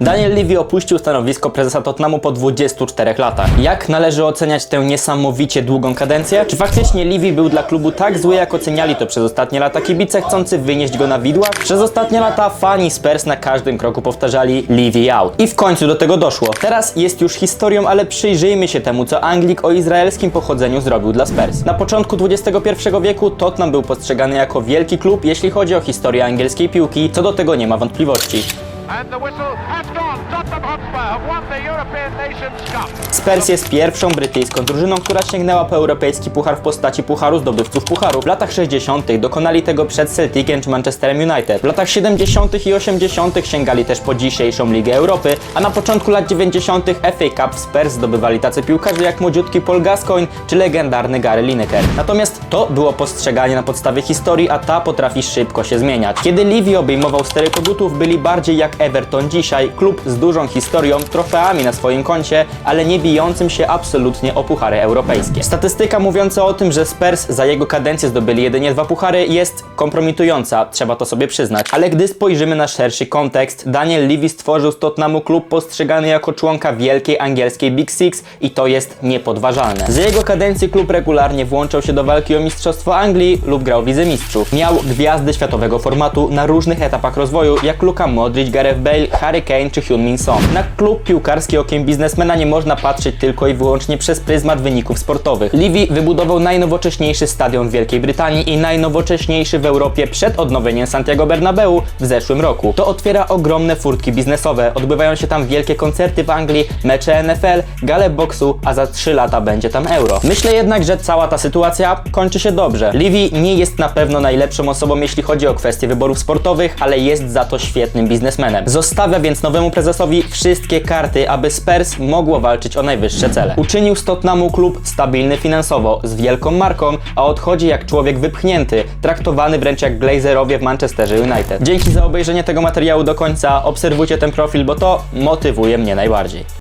Daniel Levy opuścił stanowisko prezesa Tottenhamu po 24 latach. Jak należy oceniać tę niesamowicie długą kadencję? Czy faktycznie Levy był dla klubu tak zły, jak oceniali to przez ostatnie lata kibice chcący wynieść go na widła? Przez ostatnie lata fani Spurs na każdym kroku powtarzali Levy out. I w końcu do tego doszło. Teraz jest już historią, ale przyjrzyjmy się temu, co Anglik o izraelskim pochodzeniu zrobił dla Spurs. Na początku XXI wieku Tottenham był postrzegany jako wielki klub, jeśli chodzi o historię angielskiej piłki. Co do tego nie ma wątpliwości. Spurs jest pierwszą brytyjską drużyną, która sięgnęła po europejski puchar w postaci pucharu zdobywców pucharu. W latach 60. dokonali tego przed Celticiem czy Manchesterem United. W latach 70. i 80. sięgali też po dzisiejszą Ligę Europy, a na początku lat 90. FA Cup Spurs zdobywali tacy piłkarze jak młodziutki Paul Gascoigne czy legendarny Gary Lineker. Natomiast to było postrzeganie na podstawie historii, a ta potrafi szybko się zmieniać. Kiedy Levy obejmował stery kogutów, byli bardziej jak Everton dzisiaj, klub z dużą historią, trofeami na swoim koncie, ale nie bijącym się absolutnie o puchary europejskie. Statystyka mówiąca o tym, że Spurs za jego kadencję zdobyli jedynie dwa puchary jest kompromitująca, trzeba to sobie przyznać. Ale gdy spojrzymy na szerszy kontekst, Daniel Levy stworzył z Tottenhamu klub postrzegany jako członka wielkiej angielskiej Big Six i to jest niepodważalne. Za jego kadencji klub regularnie włączał się do walki o Mistrzostwo Anglii lub grał w Lidze Mistrzów. Miał gwiazdy światowego formatu na różnych etapach rozwoju, jak Luka Modric, Gareth Bale, Harry Kane czy Hyun Min Son. Na klub piłkarski okiem biznesmena nie można patrzeć tylko i wyłącznie przez pryzmat wyników sportowych. Levy wybudował najnowocześniejszy stadion w Wielkiej Brytanii i najnowocześniejszy w Europie przed odnowieniem Santiago Bernabeu w zeszłym roku. To otwiera ogromne furtki biznesowe. Odbywają się tam wielkie koncerty w Anglii, mecze NFL, gale boksu, a za 3 lata będzie tam euro. Myślę jednak, że cała ta sytuacja kończy się dobrze. Levy nie jest na pewno najlepszą osobą, jeśli chodzi o kwestie wyborów sportowych, ale jest za to świetnym biznesmenem. Zostawia więc nowemu prezesowi wszystkie karty, aby Spurs mogło walczyć o najwyższe cele. Uczynił z Tottenhamu klub stabilny finansowo, z wielką marką, a odchodzi jak człowiek wypchnięty, traktowany wręcz jak Glazerowie w Manchesterze United. Dzięki za obejrzenie tego materiału do końca, obserwujcie ten profil, bo to motywuje mnie najbardziej.